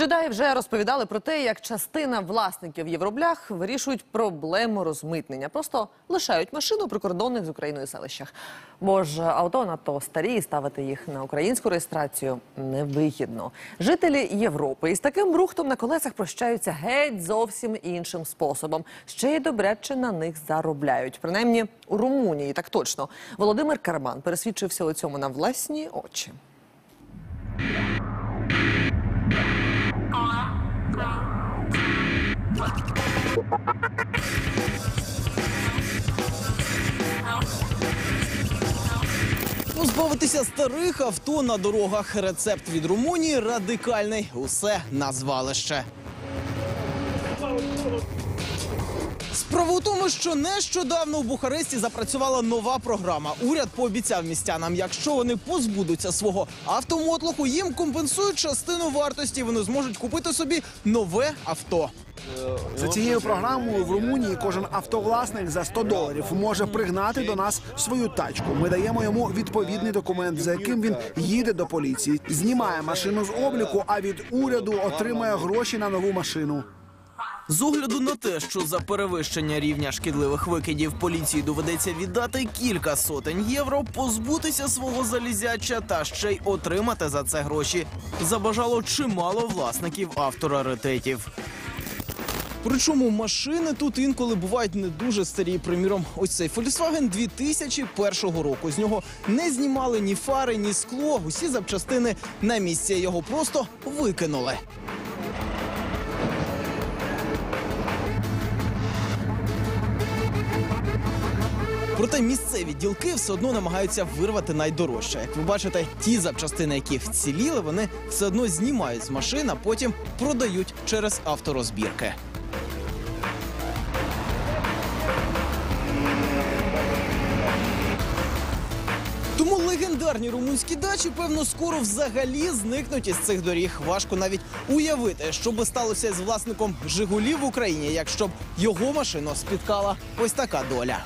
Джедаї вже розповідали про те, як частина власників євроблях вирішують проблему розмитнення. Просто лишають машину прикордонних з Україною селищах. Бо ж авто надто старі, і ставити їх на українську реєстрацію невигідно. Жителі Європи із таким рухтом на колесах прощаються геть зовсім іншим способом. Ще й добряче на них заробляють. Принаймні у Румунії так точно. Володимир Карман пересвідчився у цьому на власні очі. Позбавитися старих авто на дорогах. Рецепт від Румунії радикальний. Усе на звалище. Справа у тому, що нещодавно у Бухаресті запрацювала нова програма. Уряд пообіцяв містянам, якщо вони позбудуться свого автомотлоху, їм компенсують частину вартості. Вони зможуть купити собі нове авто. За цією програмою в Румунії кожен автовласник за 100 доларів може пригнати до нас свою тачку. Ми даємо йому відповідний документ, за яким він їде до поліції, знімає машину з обліку, а від уряду отримує гроші на нову машину. З огляду на те, що за перевищення рівня шкідливих викидів поліції доведеться віддати кілька сотень євро, позбутися свого залізяча та ще й отримати за це гроші. Забажало чимало власників автораритетів. Причому машини тут інколи бувають не дуже старі. Приміром, ось цей Volkswagen 2001 року. З нього не знімали ні фари, ні скло. Усі запчастини на місці його просто викинули. Проте місцеві ділки все одно намагаються вирвати найдорожче. Як ви бачите, ті запчастини, які вціліли, вони все одно знімають з машин, а потім продають через авторозбірки. Тому легендарні румунські дачі, певно, скоро взагалі зникнуть із цих доріг. Важко навіть уявити, що би сталося з власником Жигулів в Україні, якщо б його машину спіткала ось така доля.